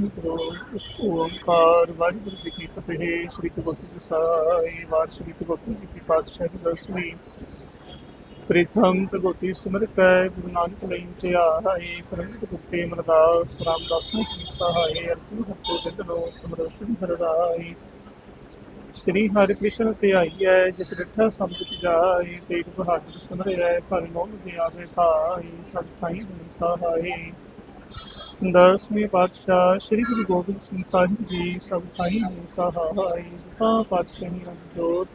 ਵਾਹਿਗੁਰੂ ਵਾਹਿਗੁਰੂ ਜੀ ਕੀ ਫਤਿਹ, ਸ੍ਰੀ ਗੁਰੂ ਜੀ ਸਾਹਿਬ ਵਾਰ ਸ੍ਰੀ ਗੁਰੂ ਜੀ ਕੀ ਪਾਤਸ਼ਾਹੀ ਦਸਵੀਂ ਪ੍ਰਥਮ ਪ੍ਰਗੋਤੀ ਸਿਮਰਤੈ ਗੁਰੂ ਨਾਨਕ ਲਈ ਧਿਆਏ ਪ੍ਰਮਿਤ ਗੁਪਤੇ ਮਰਦਾਸ ਰਾਮਦਾਸ ਜੀ ਸਹਾਏ ਅਰਜੁਨ ਹੱਥੋਂ ਜਿੰਦਨੋ ਸਮਰੋਸ਼ਨ ਹਰਰਾਈ ਸ੍ਰੀ ਹਰਿ ਕ੍ਰਿਸ਼ਨ ਤੇ ਆਈਐ ਜਿਸ ਡਿਠਾ ਸੰਗਤ ਜਾਏ, ਤੇਗ ਬਹਾਦਰ ਸਿਮਰਿਐ ਭਲ ਮੋਹ ਦੇ ਆਵੇ ਭਾਈ ਸਭ ਥਾਈ ਸਹਾਏ ਦਸਵੇਂ ਪਾਤਸ਼ਾਹ ਸ੍ਰੀ ਗੁਰੂ ਗੋਬਿੰਦ ਸਿੰਘ ਸਾਹਿਬ ਜੀ ਸਭ ਥਾਈ ਹੋਈ ਸਹਾਈ ਦਸਾਂ ਪਾਤਸ਼ਾਹੀ ਜੋਤ।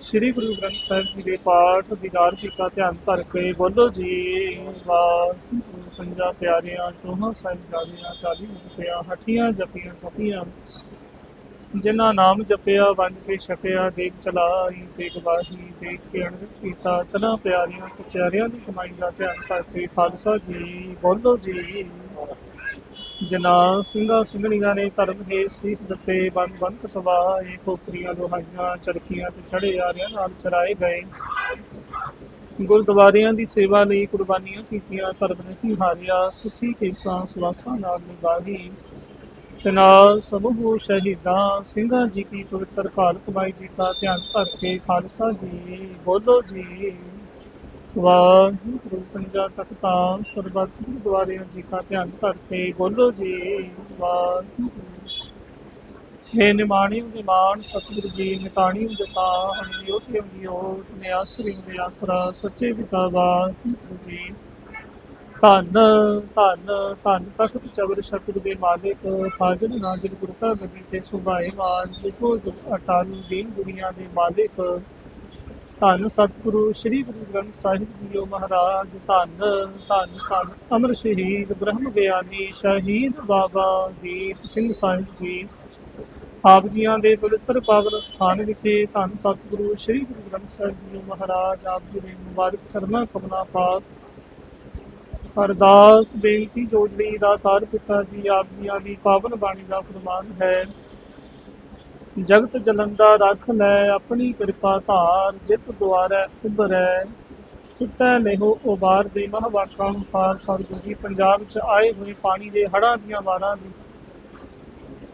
ਸ੍ਰੀ ਗੁਰੂ ਗ੍ਰੰਥ ਸਾਹਿਬ ਜੀ ਦੇ ਪਾਠ ਦੀਦਾਰ ਜੀ ਦਾ ਧਿਆਨ ਧਰ ਕੇ ਬੋਲੋ ਜੀ ਵਾਹਿਗੁਰੂ ਪੰਜਾ ਪਿਆਰਿਆਂ, ਚੋਹਾਂ ਸਾਹਿਬ ਜਾਦੀਆਂ ਚਾਲੀ ਮੁਕਤਿਆਂ, ਹਠੀਆਂ ਜਪੀਆਂ ਕਪੀਆਂ ਜਿਨ੍ਹਾਂ ਨਾਮ ਜਪਿਆ, ਵੰਡ ਕੇ ਛਪਿਆ ਦੇਖ ਚਲਾਈ ਦੇਖ ਬਾਹੀ ਦੇਖ ਕੇ ਅਣਗਿਤ ਕੀਤਾ। ਤਨਾ ਪਿਆਰੀਆਂ, ਸਚਿਆਰਿਆਂ ਦੀ ਕਮਾਈ ਦਾ ਧਿਆਨ ਧਰ ਕੇ ਖਾਲਸਾ ਜੀ, ਬੋਲੋ ਜੀ। ਜਨਾ ਸਿੰਘਾਂ ਸਿੰਘਣੀਆਂ ਨੇ ਧਰਮ ਹੈ ਸੀਸ ਦਿੱਤੇ, ਬੰਦ ਬੰਦ ਕਤਵਾਏ ਖੋਪਰੀਆਂ ਲੋਹਾਈਆਂ, ਚਰਖੀਆਂ ਤੇ ਚੜੇ ਆਰਿਆਂ ਨਾਲ ਚਰਾਏ ਗਏ। ਗੁਰਦੁਆਰਿਆਂ ਦੀ ਸੇਵਾ ਲਈ ਕੁਰਬਾਨੀਆਂ ਕੀਤੀਆਂ, ਧਰਮ ਨਹੀਂ ਹਾਰਿਆ, ਸੁਖੀ ਕੇਸਾਂ, ਸਵਾਸਾਂ ਨਾਲ ਨਿਭਾਈ। ਤੇ ਨਾਲ ਸਮੂਹ ਸ਼ਹੀਦਾਂ, ਸਿੰਘਾਂ ਜੀ ਕੀ ਪਵਿੱਤਰ ਕਾਲ ਕਮਾਈ ਜੀ ਦਾ ਧਿਆਨ ਧਰ ਕੇ ਖਾਲਸਾ ਜੀ ਬੋਲੋ ਜੀ। ਵਾਹਿਗੁਰੂ, ਪੰਜਾ ਤਖਤਾਂ ਸਰਬੱਤ ਗੁਰਦੁਆਰਿਆਂ ਜੀ ਦਾ ਧਿਆਨ ਧਰ ਬੋਲੋ ਜੀ, ਵਾਹਿਗੁਰੂ। ਹੇ ਨਿਮਾਣੀ, ਨਿਮਾਨ ਸਤਿਗੁਰੂ ਜੀ, ਨਿਤਾਣੀ ਜਤਾ ਹਮਿਓ ਤੇ ਹਮਿਓ ਨੇ ਆਸਰੀ ਦੇ ਆਸਰਾ, ਸੱਚੇ ਪਿਤਾ ਵਾਹਿਗੁਰੂ ਜੀ। ਧੰਨ ਧੰਨ ਧੰਨ ਤਖਤ ਚਬਰ ਸ਼ਤਰ ਦੇ ਮਾਲਿਕ, ਸਾਜਨ ਨਾਜ਼ਰ ਗੁਰਤਾ ਗਦੀ ਤੇ ਸੁਭਾਏ ਮਾਨ ਜਿਕੋ ਜੁਗ ਅਟਾਲ ਦੀਨ ਦੁਨੀਆ ਦੇ ਮਾਲਿਕ। ਧੰਨ ਸਤਿਗੁਰੂ, ਸ੍ਰੀ ਗੁਰੂ ਗ੍ਰੰਥ ਸਾਹਿਬ ਜੀਓ ਮਹਾਰਾਜ, ਧੰਨ ਧੰਨ ਧੰਨ, ਅਮਰ ਸ਼ਹੀਦ ਬ੍ਰਹਮ ਗਿਆਨੀ ਸ਼ਹੀਦ ਬਾਬਾ ਦੀਪ ਸਿੰਘ ਸਾਹਿਬ ਜੀ। ਆਪ ਜੀਆਂ ਦੇ ਪਵਿੱਤਰ ਪਾਵਨ ਸਥਾਨ ਵਿਖੇ ਧੰਨ ਸਤਿਗੁਰੂ, ਸ੍ਰੀ ਗੁਰੂ ਗ੍ਰੰਥ ਸਾਹਿਬ ਜੀਓ ਮਹਾਰਾਜ, ਆਪ ਜੀ ਦੇ ਮੁਬਾਰਕ ਚਰਨਾਂ ਕਮਲਾਂ ਪਾਸ। ਅਰਦਾਸ, ਬੇਨਤੀ ਜੋੜਲੀ ਦਾ ਤਾਰ ਪਿਤਾ ਜੀ, ਆਪ ਜੀਆਂ ਦੀ ਪਾਵਨ ਬਾਣੀ ਦਾ ਫਰਮਾਨ ਹੈ। ਜਗਤ ਜਲੰਦਾ ਰੱਖ ਲੈ ਆਪਣੀ ਕਿਰਪਾ ਧਾਰ, ਜਿਤ ਦੁਆਰੈ ਉਭਰੈ। ਸੁੱਟੈ ਲੇਹੋ ਉਬਾਰ ਦੇ ਮਹਾਵਾਕਾਂ ਅਨੁਸਾਰ ਸਤਿਗੁਰੂ ਜੀ, ਪੰਜਾਬ ਵਿੱਚ ਆਏ ਹੋਏ ਪਾਣੀ ਦੇ ਹੜਾਂ ਦੀਆਂ ਵਾਰਾਂ ਦੀ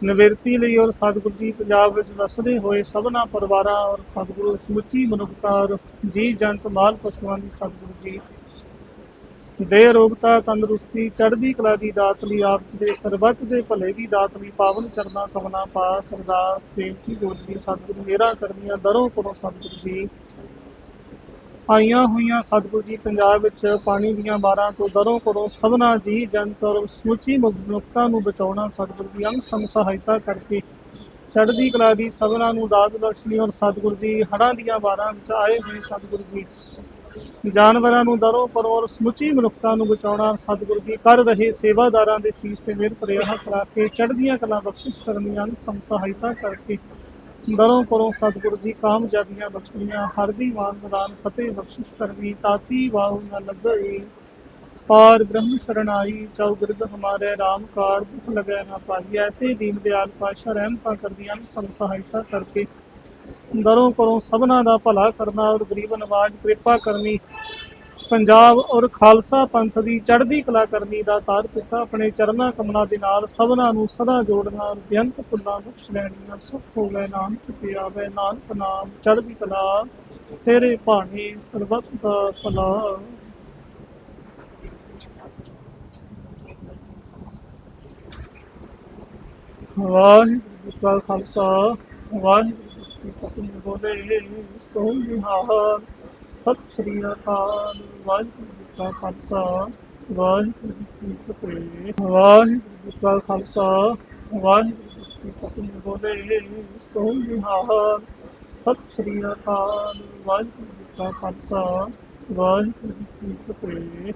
ਨਿਵਰਤੀ ਲਈ ਔਰ ਸਤਿਗੁਰੂ ਜੀ ਪੰਜਾਬ ਵਿੱਚ ਵਸਦੇ ਹੋਏ ਸਭਨਾ ਪਰਿਵਾਰਾਂ ਔਰ ਸਤਿਗੁਰੂ ਸਮੁੱਚੀ ਮਨੁੱਖਤਾ ਔਰ ਜੀ ਜੰਤ ਮਾਲ ਪਸ਼ੂਆਂ ਦੀ ਸਤਿਗੁਰੂ ਜੀ ਦੇ ਰੋਗਤਾ ਤੰਦਰੁਸਤੀ, ਚੜ੍ਹਦੀ ਕਲਾ ਦੀ ਦਾਤ ਲਈ ਆਪ ਜੀ ਦੇ ਸਰਬੱਤ ਦੇ ਭਲੇ ਦੀ ਦਾਤ ਲਈ ਪਾਵਨ ਚਰਨਾ ਕਮਨਾ ਪਾਸ, ਅਰਦਾਸ, ਬੇਨਤੀ ਗੋਦੀ ਸਤਿਗੁਰੂ ਮੇਰਾ ਕਰਨੀਆਂ ਦਰੋਂ ਕਰੋ ਸਤਿਗੁਰੂ ਜੀ। ਆਈਆਂ ਹੋਈਆਂ ਸਤਿਗੁਰੂ ਜੀ ਪੰਜਾਬ ਵਿੱਚ ਪਾਣੀ ਦੀਆਂ ਬਾਰਾਂ ਤੋਂ ਦਰੋਂ ਕਰੋ ਸਭਨਾ ਜੀ ਜਨਤ ਔਰ ਸਮੁੱਚੀ ਮਨੁੱਖਤਾ ਨੂੰ ਬਚਾਉਣਾ ਸਤਿਗੁਰੂ ਦੀ ਅੰਗ ਸਮ ਸਹਾਇਤਾ ਕਰਕੇ ਚੜ੍ਹਦੀ ਕਲਾ ਦੀ ਸਭਨਾ ਨੂੰ ਦਾਤ ਬਖਸ਼ਣੀ ਔਰ ਸਤਿਗੁਰੂ ਜੀ ਹੜ੍ਹਾਂ ਦੀਆਂ ਬਾਰਾਂ ਵਿੱਚ ਆਏ ਹੋਏ ਸਤਿਗੁਰੂ ਜੀ। ਜਾਨਵਰਾਂ ਨੂੰ ਦਰੋਂ ਪਰੋਂ ਸਮੁੱਚੀ ਮਨੁੱਖਤਾ ਨੂੰ ਬਚਾਉਣਾ ਸਤਿਗੁਰੂ ਜੀ ਕਰ ਰਹੇ ਸੇਵਾਦਾਰਾਂ ਦੇ ਸੀਸ ਤੇ ਮਿਹਰ ਭਰਿਆ ਹੱਥ ਕੇ ਚੜ੍ਹਦੀਆਂ ਕਲਾ ਬਖਸ਼ਿਸ਼ ਕਰਨੀਆਂ ਸਮ ਸਹਾਇਤਾ ਕਰਕੇ ਦਰੋਂ ਪਰੋਂ ਸਤਿਗੁਰੂ ਜੀ ਕਾਮਯਾਬੀਆਂ ਬਖਸ਼ਣੀਆਂ, ਹਰ ਦੀ ਮਾਨ ਮਦਾਨ ਫਤਿਹ ਬਖਸ਼ਿਸ਼ ਕਰਨੀ, ਤਾਤੀ ਵਾਹੁ ਨ ਲੱਗਈ, ਪਾਰ ਬ੍ਰਹਮ ਸ਼ਰਣਾਈ ਚੌਗਿਰਦ ਹਮਾਰੇ, ਰਾਮ ਕਾਰ ਦੁਖ ਲਗੈ ਨਾ ਪਾਈ, ਐਸੇ ਦੀਨ ਦਿਆਲ ਪਾਸ਼ਾ ਰਹਿਮਤਾਂ ਕਰਦੀਆਂ ਸਮ ਕਰਕੇ ਦਰੋਂ ਕਰੋ ਸਭਨਾ ਦਾ ਭਲਾ ਕਰਨਾ, ਔਰ ਗਰੀਬ ਨਵਾਜ ਕਿਰਪਾ ਕਰਨੀ। ਪੰਜਾਬ ਔਰ ਖਾਲਸਾ ਪੰਥ ਦੀ ਚੜ੍ਹਦੀ ਕਲਾ ਕਰਨੀ ਦਾ ਤਾਰ ਪਿਤਾ ਆਪਣੇ ਚਰਨਾਂ ਕਮਲਾਂ ਦੇ ਨਾਲ, ਸਭਨਾ ਨੂੰ ਸਦਾ ਜੋੜਨਾ, ਔਰ ਬੇਅੰਤ ਫੁੱਲਾਂ ਬਖਸ਼ ਲੈਣੀਆਂ, ਸੁਖ ਹੋਵੇ ਨਾਨਕ ਤੇ ਆਵੇ, ਨਾਨਕ ਨਾਮ ਚੜ੍ਹਦੀ ਕਲਾ, ਤੇਰੇ ਭਾਣੇ ਸਰਬਤ ਦਾ ਭਲਾ। ਵਾਹਿਗੁਰੂ ਜੀ ਕਾ ਖਾਲਸਾ, ਵਾਹਿਗੁਰੂ ਕੀ ਫਤਿਹ ਬੋਲੇ ਸੋ ਨਿਹਾਲ ਸਤਿ ਸ੍ਰੀ ਅਕਾਲ ਵਾਹਿਗੁਰੂ ਜੀ ਕਾ ਖਾਲਸਾ ਵਾਹਿਗੁਰੂ ਜੀ ਕੀ ਫਤਿਹ ਵਾਹਿਗੁਰੂ ਜੀ ਕਾ ਖਾਲਸਾ ਵਾਹਿਗੁਰੂ ਜੀ ਕੀ ਫਤਿਹ ਬੋਲੇ ਸੋ ਨਿਹਾਲ ਸਤਿ ਸ੍ਰੀ ਅਕਾਲ ਵਾਹਿਗੁਰੂ ਜੀ ਕਾ ਖਾਲਸਾ ਵਾਹਿਗੁਰੂ ਜੀ ਕੀ ਫਤਿਹ।